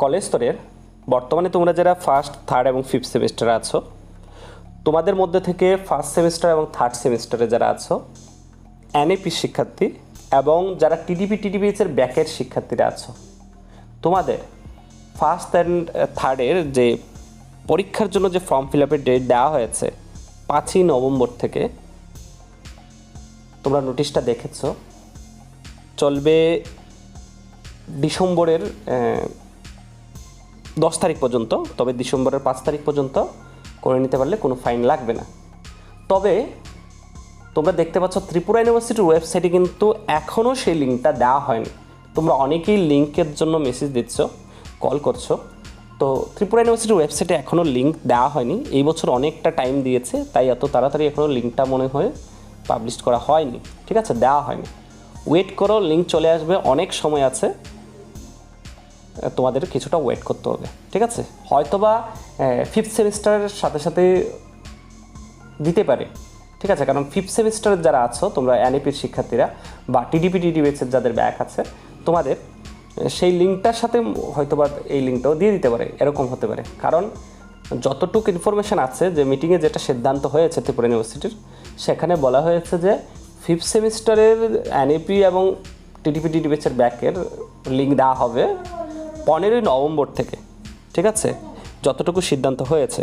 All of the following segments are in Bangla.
কলেজ স্তরের বর্তমানে তোমরা যারা ফার্স্ট থার্ড এবং ফিফথ সেমিস্টারে আছো তোমাদের মধ্যে থেকে ফার্স্ট সেমিস্টার এবং থার্ড সেমিস্টারে যারা আছো এনএপি শিক্ষার্থী এবং যারা টিডিপি টিডিপিএসের ব্যাকের শিক্ষার্থীরা আছো তোমাদের ফার্স্ট অ্যান্ড থার্ডের যে পরীক্ষার জন্য যে ফর্ম ফিল আপের ডেট দেওয়া হয়েছে পাঁচই নভেম্বর থেকে তোমরা নোটিশটা দেখেছ চলবে ডিসেম্বরের আহ, দশ তারিখ পর্যন্ত, তবে ডিসেম্বরের পাঁচ তারিখ পর্যন্ত করে নিতে পারলে কোনো ফাইন লাগবে না। তবে তোমরা দেখতে পাচ্ছ ত্রিপুরা ইউনিভার্সিটির ওয়েবসাইটে কিন্তু এখনও সেই লিঙ্কটা দেওয়া হয়নি। তোমরা অনেকেই লিঙ্কের জন্য মেসেজ দিচ্ছ কল করছ। তো ত্রিপুরা ইউনিভার্সিটির ওয়েবসাইটে এখনও লিঙ্ক দেওয়া হয়নি। এই বছর অনেকটা টাইম দিয়েছে, তাই এত তাড়াতাড়ি এখনও লিঙ্কটা মনে হয় পাবলিশ করা হয়নি। ঠিক আছে, দেওয়া হয়নি। ওয়েট করো, লিঙ্ক চলে আসবে, অনেক সময় আছে। তোমাদের কিছুটা ওয়েট করতে হবে, ঠিক আছে? হয়তোবা ফিফথ সেমিস্টারের সাথে সাথে দিতে পারে, ঠিক আছে? কারণ ফিফথ সেমিস্টারের যারা আছো, তোমরা এনএপির শিক্ষার্থীরা বা টিডিপি টিডিবিএসের যাদের ব্যাক আছে, তোমাদের সেই লিঙ্কটার সাথে হয়তোবা এই লিঙ্কটাও দিয়ে দিতে পারে, এরকম হতে পারে। কারণ যতটুকু ইনফরমেশন আছে, যে মিটিংয়ে যেটা সিদ্ধান্ত হয়েছে ত্রিপুরা ইউনিভার্সিটির সেখানে বলা হয়েছে যে ফিফথ সেমিস্টারের এনএপি এবং টিডিপি টিডিবিএসের ব্যাকের লিঙ্ক দেওয়া হবে। পনেরোই নভেম্বর থেকে, ঠিক আছে? যতটুকু সিদ্ধান্ত হয়েছে।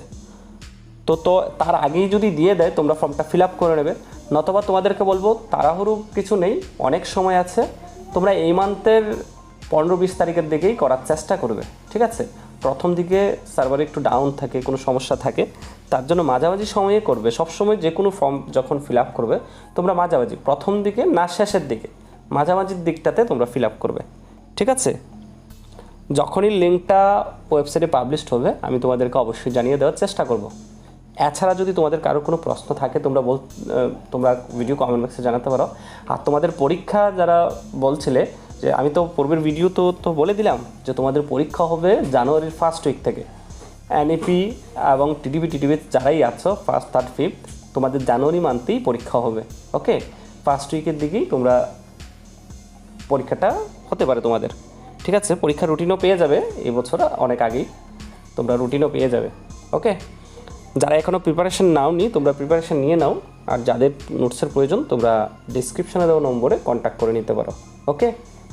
তো তো তার আগেই যদি দিয়ে দেয়, তোমরা ফর্মটা ফিল আপ করে নেবে। নতবা তোমাদেরকে বলব, তাড়াহুড়ো কিছু নেই, অনেক সময় আছে। তোমরা এই মান্থের পনেরো বিশ তারিখের দিকেই করার চেষ্টা করবে, ঠিক আছে? প্রথম দিকে সার্ভার একটু ডাউন থাকে, কোনো সমস্যা থাকে, তার জন্য মাঝামাঝি সময়ে করবে। সবসময় যে কোনো ফর্ম যখন ফিল আপ করবে, তোমরা মাঝামাঝি, প্রথম দিকে না শেষের দিকে, মাঝামাঝির দিকটাতে তোমরা ফিল আপ করবে, ঠিক আছে? যখনই লিঙ্কটা ওয়েবসাইটে পাবলিশড হবে, আমি তোমাদেরকে অবশ্যই জানিয়ে দেওয়ার চেষ্টা করব। এছাড়া যদি তোমাদের কারও কোনো প্রশ্ন থাকে, তোমরা বল তোমরা ভিডিও কমেন্ট বক্সে জানাতে পারো। আর তোমাদের পরীক্ষা যারা বলছিলে, যে আমি তো পূর্বের ভিডিও তো তো বলে দিলাম যে তোমাদের পরীক্ষা হবে জানুয়ারির ফার্স্ট উইক থেকে। এনএপি এবং টিডিবি টিডিবি যারাই আছো ফার্স্ট থার্ড ফিফথ তোমাদের জানুয়ারি মান্থেই পরীক্ষা হবে ওকে ফার্স্ট উইকের দিকেই তোমরা পরীক্ষাটা হতে পারে তোমাদের। ঠিক আছে, পরীক্ষার রুটিনও পেয়ে যাবে এই বছর, অনেক আগেই। তোমরা রুটিনও পেয়ে যাবে ওকে যারা এখনও প্রিপারেশন নাওনি, তোমরা প্রিপারেশন নিয়ে নাও। আর যাদের নোটসের প্রয়োজন, তোমরা ডিসক্রিপশানে দেওয়া নম্বরে কন্ট্যাক্ট করে নিতে পারো ওকে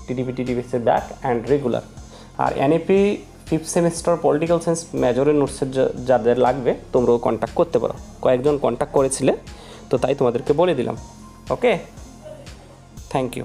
টিডিপি টিডিপিসের back and regular R NAP fifth semester political science মেজরের নোটসের যাদের লাগবে, তোমরাও কন্ট্যাক্ট করতে পারো। কয়েকজন কন্ট্যাক্ট করেছিলে, তো তাই তোমাদেরকে বলে দিলাম ওকে থ্যাংক ইউ